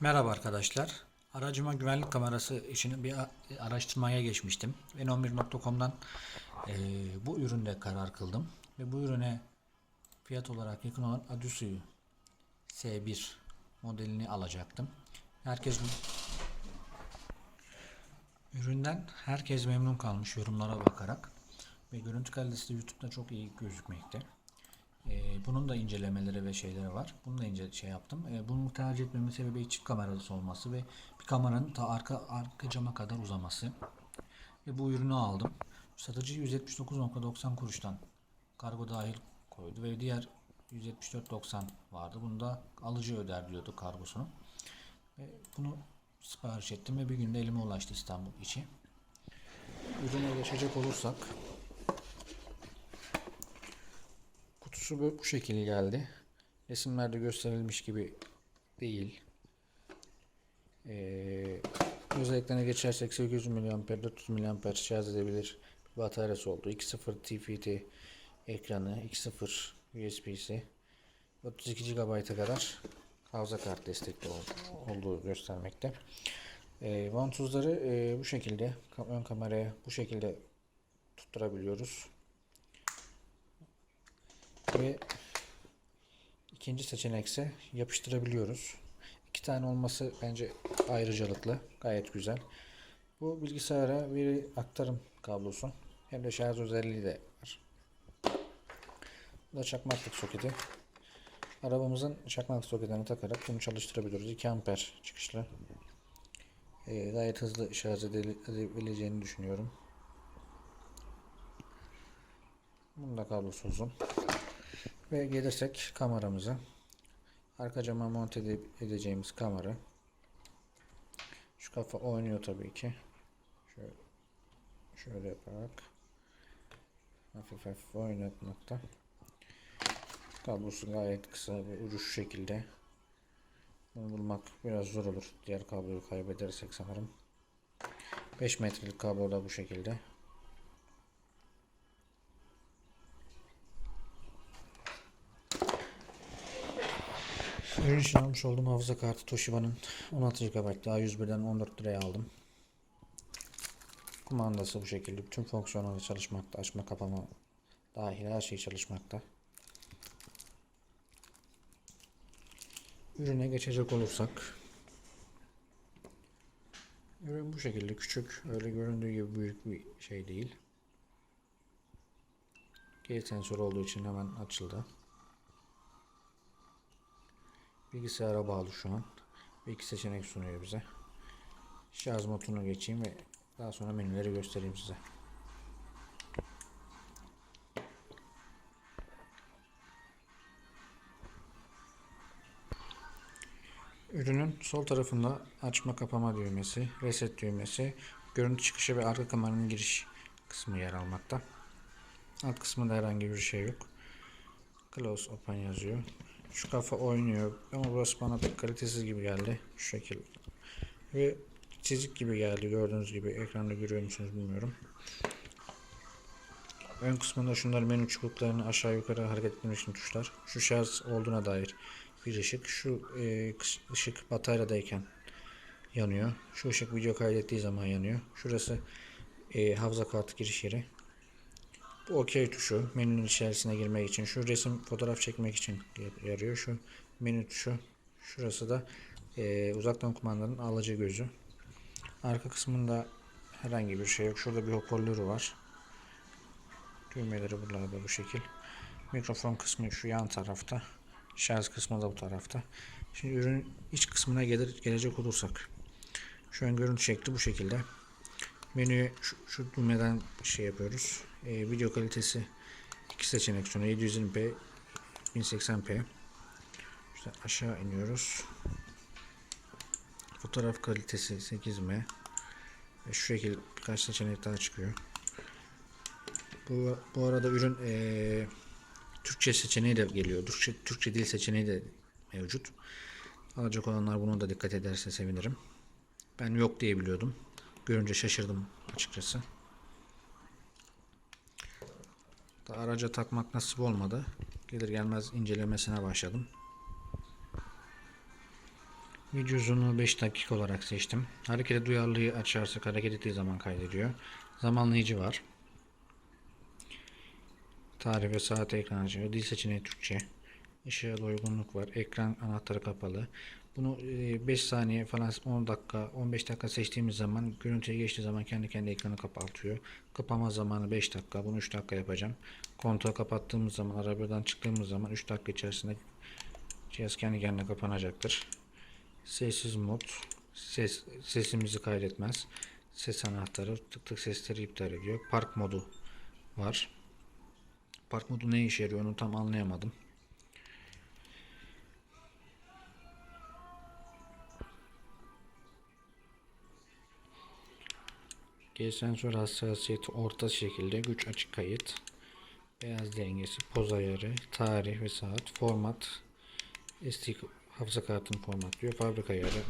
Merhaba arkadaşlar. Aracıma güvenlik kamerası için bir araştırmaya geçmiştim. N11.com'dan eee, bu üründe karar kıldım. Ve bu ürüne fiyat olarak yakın olan Adusu'yu S1 modelini alacaktım. Herkes üründen herkes memnun kalmış yorumlara bakarak. Ve görüntü kalitesi de YouTube'da çok iyi gözükmekte. Ee, bunun da incelemeleri ve şeyleri var. Bunu da ince şey yaptım. Ee, bunu tercih etmemin sebebi çift kameralısı olması ve bir kameranın ta arka arka cama kadar uzaması. Ve bu ürünü aldım. Satıcı 179.90 kuruştan kargo dahil koydu ve diğer 174.90 vardı. Bunu da alıcı öder diyordu kargosunu. Ve bunu sipariş ettim ve bir günde elime ulaştı İstanbul içi. Ürüne geçecek olursak Kutusu bu, bu şekil geldi. Resimlerde gösterilmiş gibi değil. Ee, özelliklerine geçersek 800 mAh 400 mAh şarj edebilir bir bataryası oldu. 2.0 TFT ekranı, 2.0 USB'si 32 GB'a kadar hafıza kart destekli ol- olduğu göstermekte. Ee, vantuzları e, bu şekilde ön kameraya bu şekilde tutturabiliyoruz. Ve ikinci seçenekse yapıştırabiliyoruz. İki tane olması bence ayrıcalıklı. Gayet güzel. Bu bilgisayara veri aktarım kablosu. Hem de şarj özelliği de var. Bu da çakmaklık soketi. Arabamızın çakmaklık soketini takarak bunu çalıştırabiliyoruz. 2 amper çıkışlı. Ee, gayet hızlı şarj edebileceğini düşünüyorum. Bunun da kablosu uzun. Ve gelirsek kameramıza. Arka cama monte ede- edeceğimiz kamera. Şu kafa oynuyor tabii ki. Şöyle, şöyle yaparak hafif hafif oynatmakta. Kablosu gayet kısa ve ucu şu şekilde. Bunu bulmak biraz zor olur. Diğer kabloyu kaybedersek sanırım. 5 metrelik kablo da bu şekilde. Ürün için almış olduğum hafıza kartı Toshiba'nın 16 GB A101'den 14 liraya aldım. Kumandası bu şekilde. Bütün fonksiyonları çalışmakta. Açma kapama dahil her şey çalışmakta. Ürüne geçecek olursak Ürün bu şekilde küçük. Öyle göründüğü gibi büyük bir şey değil. Geri sensör olduğu için hemen açıldı. Bilgisayara bağlı şu an. Bir iki seçenek sunuyor bize. Şarj moduna geçeyim ve daha sonra menüleri göstereyim size. Ürünün sol tarafında açma kapama düğmesi, reset düğmesi, görüntü çıkışı ve arka kameranın giriş kısmı yer almakta. Alt kısmında herhangi bir şey yok. Close Open yazıyor. Şu kafa oynuyor ama burası bana pek kalitesiz gibi geldi. Şu şekil. Ve çizik gibi geldi gördüğünüz gibi. Ekranda görüyor musunuz bilmiyorum. Ön kısmında şunlar menü çubuklarını aşağı yukarı hareket etmek için tuşlar. Şu şarj olduğuna dair bir ışık. Şu e, ışık bataryadayken yanıyor. Şu ışık video kaydettiği zaman yanıyor. Şurası e, hafıza kartı giriş yeri. Bu OK tuşu menünün içerisine girmek için. Şu resim fotoğraf çekmek için yarıyor. Şu menü tuşu. Şurası da e, uzaktan kumandanın alıcı gözü. Arka kısmında herhangi bir şey yok. Şurada bir hoparlörü var. Düğmeleri buralarda bu şekil. Mikrofon kısmı şu yan tarafta. Şarj kısmı da bu tarafta. Şimdi ürün iç kısmına gelir, gelecek olursak. Şu an görüntü şekli bu şekilde. Menüye şu, şu düğmeden şey yapıyoruz. Ee, video kalitesi iki seçenek sunuyor. 720p 1080p. İşte aşağı iniyoruz. Fotoğraf kalitesi 8m. Ve şu şekil birkaç seçenek daha çıkıyor. Bu, bu arada ürün eee, Türkçe seçeneği de geliyor. Türkçe, Türkçe dil seçeneği de mevcut. Alacak olanlar bunu da dikkat ederse sevinirim. Ben yok diye biliyordum. Görünce şaşırdım açıkçası. Da araca takmak nasip olmadı. Gelir gelmez incelemesine başladım. Video uzunluğu 5 dakika olarak seçtim. Harekete duyarlıyı açarsak hareket ettiği zaman kaydediyor. Zamanlayıcı var. Tarih ve saat ekran açıyor. Dil seçeneği Türkçe. Işığa uygunluk var. Ekran anahtarı kapalı. Bunu 5 saniye falan 10 dakika 15 dakika seçtiğimiz zaman görüntüye geçtiği zaman kendi kendi ekranı kapatıyor. Kapama zamanı 5 dakika. Bunu 3 dakika yapacağım. Kontağı kapattığımız zaman arabadan çıktığımız zaman 3 dakika içerisinde cihaz kendi kendine kapanacaktır. Sessiz mod. Ses, sesimizi kaydetmez. Ses anahtarı tık tık sesleri iptal ediyor. Park modu var. Park modu ne işe yarıyor onu tam anlayamadım. G sensör hassasiyeti orta şekilde güç açık kayıt beyaz dengesi poz ayarı tarih ve saat format SD hafıza kartını formatlıyor fabrika ayarı